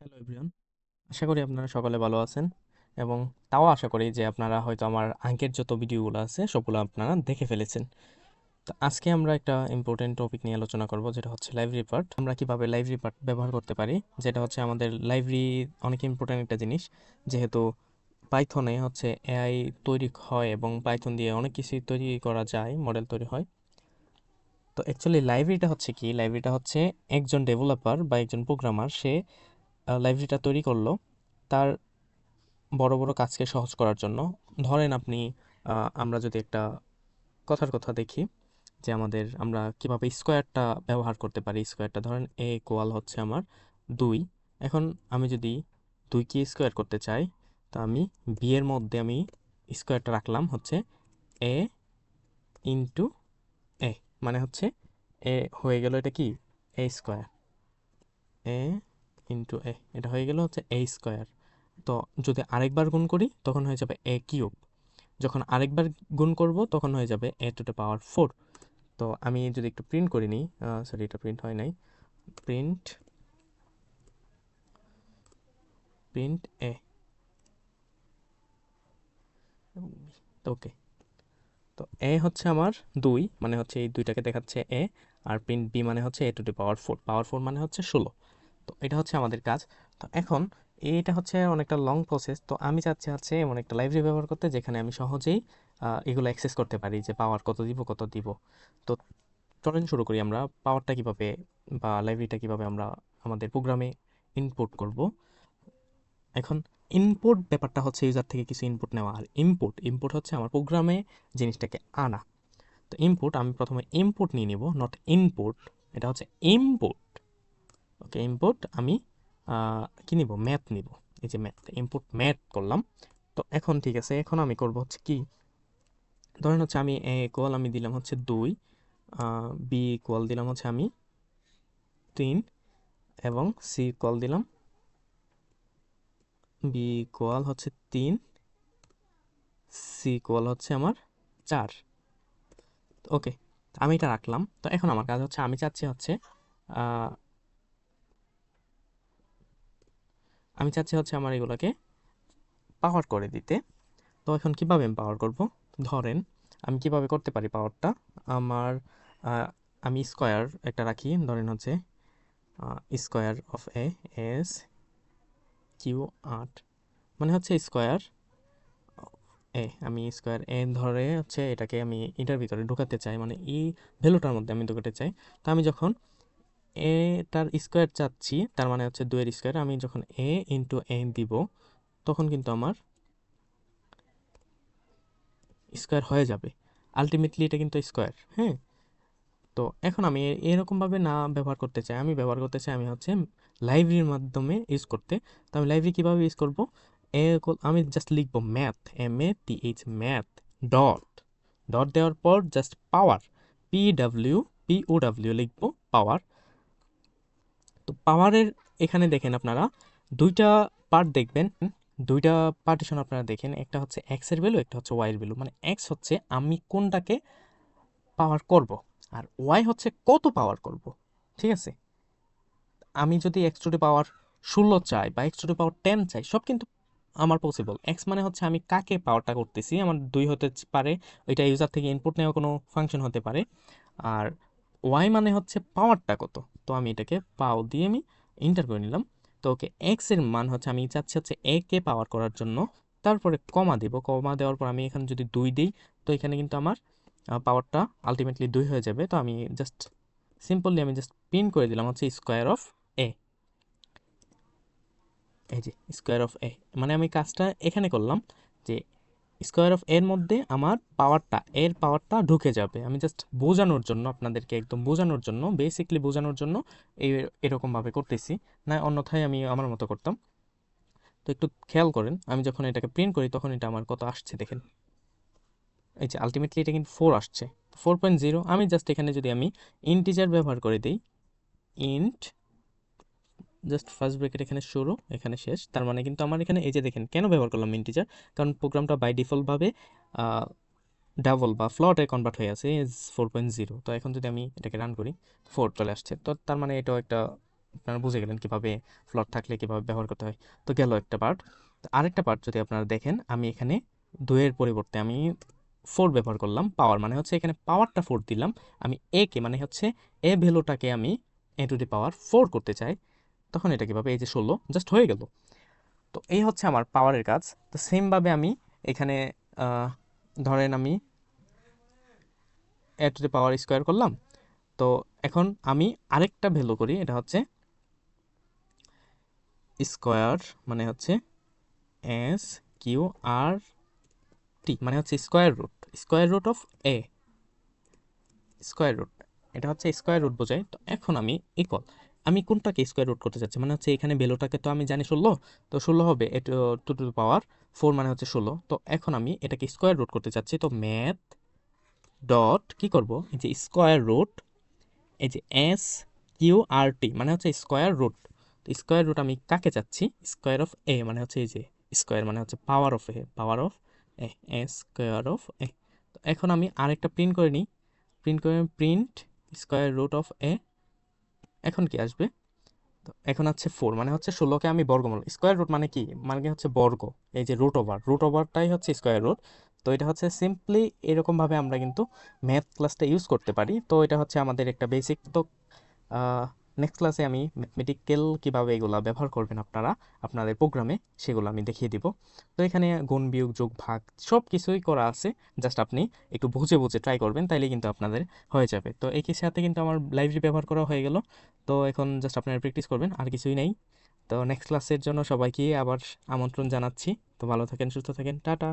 Hello everyone আশা করি আপনারা সকলে ভালো আছেন এবং তাও আশা করি যে আপনারা হয়তো আমার আঙ্কের যত ভিডিওগুলো আছে, সবগুলো আপনারা দেখে ফেলেছেন। তো আজকে আমরা একটা ইম্পর্টেন্ট টপিক নিয়ে আলোচনা করব, যেটা হচ্ছে লাইব্রেরি পার্ট আমরা কীভাবে লাইব্রেরি পার্ট ব্যবহার করতে পারি, যেটা হচ্ছে আমাদের লাইব্রেরি অনেক ইম্পর্টেন্ট একটা জিনিস। যেহেতু পাইথনে হচ্ছে এআই তৈরি হয় এবং পাইথন দিয়ে অনেক কিছুই তৈরি করা যায় মডেল তৈরি হয়। তো অ্যাকচুয়ালি লাইব্রেরিটা হচ্ছে কি? লাইব্রেরিটা হচ্ছে একজন ডেভেলপার বা একজন প্রোগ্রামার সে লাইব্রেরিটা তৈরি করল তার বড় বড় কাজকে সহজ করার জন্য। ধরেন আপনি আমরা যদি একটা কথার কথা দেখি যে আমাদের, আমরা কীভাবে স্কোয়ারটা ব্যবহার করতে পারি। স্কোয়ারটা ধরেন এ কোয়াল হচ্ছে আমার দুই। এখন আমি যদি দুইকে স্কোয়ার করতে চাই, তো আমি বি এর মধ্যে আমি স্কোয়ারটা রাখলাম হচ্ছে এ ইন্টু এ মানে হচ্ছে এ হয়ে গেল এটা কি? এ স্কোয়ার এ ইন্টু এ, এটা হয়ে গেল হচ্ছে এ স্কোয়ার তো যদি আরেকবার গুণ করি, তখন হয়ে যাবে এ কিউব যখন আরেকবার গুণ করব, তখন হয়ে যাবে A to the power four তো আমি যদি একটু প্রিন্ট করে নিই সরি এটা প্রিন্ট হয় নাই। প্রিন্ট প্রিন্ট এ ওকে তো এ হচ্ছে আমার দুই মানে হচ্ছে এই দুইটাকে দেখাচ্ছে এ আর প্রিন্ট বি মানে হচ্ছে A to the power four power four মানে হচ্ছে ষোলো। তো এটা হচ্ছে আমাদের কাজ। তো এখন এটা হচ্ছে অনেকটা লং প্রসেস তো আমি চাচ্ছি হচ্ছে এমন একটা লাইব্রেরি ব্যবহার করতে যেখানে আমি সহজেই এগুলো অ্যাক্সেস করতে পারি যে পাওয়ার কত দিব কত দিব। তো চলেন শুরু করি আমরা পাওয়ারটা কীভাবে বা লাইব্রেরিটা কীভাবে আমরা আমাদের প্রোগ্রামে ইনপুট করব। এখন ইনপুট ব্যাপারটা হচ্ছে ইউজার থেকে কিছু ইনপুট নেওয়া। আর ইনপুট ইনপুট হচ্ছে আমার প্রোগ্রামে জিনিসটাকে আনা। তো ইনপুট আমি প্রথমে ইনপুট নিয়ে নিব নট ইনপুট এটা হচ্ছে ইনপুট ওকে ইনপুট আমি কি নিব? ম্যাথ নিব। এই যে ম্যাথ ইনপুট ম্যাথ করলাম। তো এখন ঠিক আছে, এখন আমি করব হচ্ছে কি, ধরেন হচ্ছে আমি এ ইকুয়াল আমি দিলাম হচ্ছে দুই বি ইকুয়াল দিলাম হচ্ছে আমি তিন এবং সি ইকুয়াল দিলাম বি ইকুয়াল হচ্ছে তিন সি ইকুয়াল হচ্ছে আমার চার। ওকে, আমি এটা রাখলাম। তো এখন আমার কাজ হচ্ছে, আমি চাচ্ছি হচ্ছে আমি চাচ্ছি হচ্ছে আমার এগুলোকে পাওয়ার করে দিতে। তো এখন কীভাবে আমি পাওয়ার করব? ধরেন, আমি কীভাবে করতে পারি পাওয়ারটা আমার আমি স্কোয়ার একটা রাখি, ধরেন হচ্ছে square of A S Q আট। মানে হচ্ছে স্কোয়ার এ আমি স্কোয়ার এ ধরে হচ্ছে এটাকে আমি এটার ভিতরে ঢোকাতে চাই মানে এই ভ্যালুটার মধ্যে আমি ঢোকাতে চাই। তো আমি যখন এটার স্কোয়ার চাচ্ছি, তার মানে হচ্ছে দুয়ের স্কোয়ার আমি যখন এ ইন্টু এ দিব, তখন কিন্তু আমার স্কোয়ার হয়ে যাবে। আলটিমেটলি এটা কিন্তু স্কোয়ার হ্যাঁ? তো এখন আমি এরকমভাবে না ব্যবহার করতে চাই। আমি ব্যবহার করতে চাই, আমি হচ্ছে লাইব্রেরির মাধ্যমে ইউজ করতে। তো আমি লাইব্রেরি কীভাবে ইউজ করব? এ আমি জাস্ট লিখব math M A T H math dot dot দেওয়ার পর just power P W P O W লিখব পাওয়ার তো পাওয়ারের এখানে দেখেন আপনারা, দুইটা পার্ট দেখবেন। দুইটা পার্টিশন আপনারা দেখেন, একটা হচ্ছে এক্সের ভ্যালু একটা হচ্ছে ওয়াই এর ভ্যালু মানে এক্স হচ্ছে আমি কোনটাকে পাওয়ার করব, আর ওয়াই হচ্ছে কত পাওয়ার করব, ঠিক আছে? আমি যদি এক্স টু পাওয়ার ষোলো চাই বা এক্স টু পাওয়ার টেন চাই, সব কিন্তু আমার পসিবল এক্স মানে হচ্ছে আমি কাকে পাওয়ারটা করতেছি, আমার দুই হতে পারে, ওইটা ইউজার থেকে ইনপুট নেওয়া কোনো ফাংশন হতে পারে। আর ওয়াই মানে হচ্ছে পাওয়ারটা কত? তো আমি এটাকে পাও দিয়ে আমি ইন্টার করে নিলাম। তো ওকে এক্সের মান হচ্ছে, আমি চাচ্ছি হচ্ছে এ কে পাওয়ার করার জন্য। তারপরে কমা দিব। কমা দেওয়ার পর আমি এখানে যদি দুই দিই, তো এখানে কিন্তু আমার পাওয়ারটা আলটিমেটলি দুই হয়ে যাবে। তো আমি জাস্ট সিম্পলি আমি জাস্ট প্রিন্ট করে দিলাম হচ্ছে স্কোয়ার অফ এ এই যে স্কোয়ার অফ এ মানে আমি কাজটা এখানে করলাম যে স্কোয়ার অফ এর মধ্যে আমার পাওয়ারটা এর পাওয়ারটা ঢুকে যাবে। আমি জাস্ট বোঝানোর জন্য আপনাদেরকে, একদম বোঝানোর জন্য বেসিকলি বোঝানোর জন্য এই এরকমভাবে করতেছি। না, অন্যথায় আমি আমার মতো করতাম। তো একটু খেয়াল করেন, আমি যখন এটাকে প্রিন্ট করি, তখন এটা আমার কত আসছে, দেখেন। এই যে আলটিমেটলি এটা কিন্তু ফোর আসছে। ফোর পয়েন্ট জিরো আমি জাস্ট এখানে যদি আমি ইন্টিজার ব্যবহার করে দিই ইন্ট জাস্ট ফার্স্ট ব্রেকেট এখানে শুরু, এখানে শেষ। তার মানে কিন্তু আমার এখানে এই যে দেখেন, কেন ব্যবহার করলাম ইন্টিজার কারণ প্রোগ্রামটা বাই ডিফল্টভাবে ডাবল বা ফ্লটে কনভার্ট হয়ে আছে ফোর পয়েন্ট জিরো তো এখন যদি আমি এটাকে রান করি ফোর চলে আসছে। তো তার মানে এটাও একটা, আপনারা বুঝে গেলেন কীভাবে ফ্লট থাকলে কীভাবে ব্যবহার করতে হয়। তো গেল একটা পার্ট আরেকটা পার্ট যদি আপনারা দেখেন, আমি এখানে দুইয়ের পরিবর্তে আমি ফোর ব্যবহার করলাম পাওয়ার মানে হচ্ছে এখানে পাওয়ারটা ফোর দিলাম। আমি এ কে মানে হচ্ছে এ ভ্যালুটাকে আমি এ টু দি পাওয়ার ফোর করতে চাই। তখন এটা কীভাবে? এই যে ষোলো জাস্ট হয়ে গেল। তো এই হচ্ছে আমার পাওয়ারের কাজ। তো সেমভাবে আমি এখানে ধরেন আমি এ টু দি পাওয়ার স্কোয়ার করলাম। তো এখন আমি আরেকটা ভ্যালু করি, এটা হচ্ছে স্কোয়ার মানে হচ্ছে এস কিউ আর টি মানে হচ্ছে square root square root of A square root এটা হচ্ছে স্কোয়ার রুট বোঝায়। তো এখন আমি ইকুয়াল আমি কোনটাকে স্কোয়ার রুট করতে চাচ্ছি? মানে হচ্ছে এখানে ভ্যালুটাকে তো আমি জানি ষোলো, তো ষোলো হবে, at two to power four মানে হচ্ছে ষোলো। তো এখন আমি এটাকে স্কোয়ার রুট করতে চাচ্ছি, তো ম্যাথ ডট কি করব? এই যে স্কোয়ার রুট এই যে এস কিউ আর টি মানে হচ্ছে স্কোয়ার রুট তো স্কোয়ার রুট আমি কাকে চাচ্ছি? স্কোয়ার অফ এ মানে হচ্ছে এই যে স্কোয়ার মানে হচ্ছে power of A power of A A square of A তো এখন আমি আরেকটা প্রিন্ট করে নিই। প্রিন্ট করে print square root of A এখন কি আসবে? তো এখন হচ্ছে ফোর মানে হচ্ছে ষোলোকে আমি বর্গমূল। স্কোয়ার রুট মানে কি? মানে হচ্ছে বর্গ। এই যে রুট ওভার রুট ওভারটাই হচ্ছে স্কোয়ার রুট তো এটা হচ্ছে সিম্পলি এরকমভাবে আমরা কিন্তু ম্যাথ ক্লাসটা ইউজ করতে পারি। তো এটা হচ্ছে আমাদের একটা বেসিক তো নেক্সট ক্লাসে আমি ম্যাথমেটিক্যাল কীভাবে এগুলা ব্যবহার করবেন আপনারা, আপনাদের প্রোগ্রামে সেগুলো আমি দেখিয়ে দিব। তো এখানে গুণ, বিয়োগ, যোগ, ভাগ সব কিছুই করা আছে। জাস্ট আপনি একটু বুঝে বুঝে ট্রাই করবেন, তাইলে কিন্তু আপনাদের হয়ে যাবে। তো একই সাথে কিন্তু আমার লাইব্রেরি ব্যবহার করা হয়ে গেল। তো এখন জাস্ট আপনারা প্র্যাকটিস করবেন, আর কিছুই নেই। তো নেক্সট ক্লাসের জন্য সবাইকে আবার আমন্ত্রণ জানাচ্ছি। তো ভালো থাকেন, সুস্থ থাকেন। টাটা!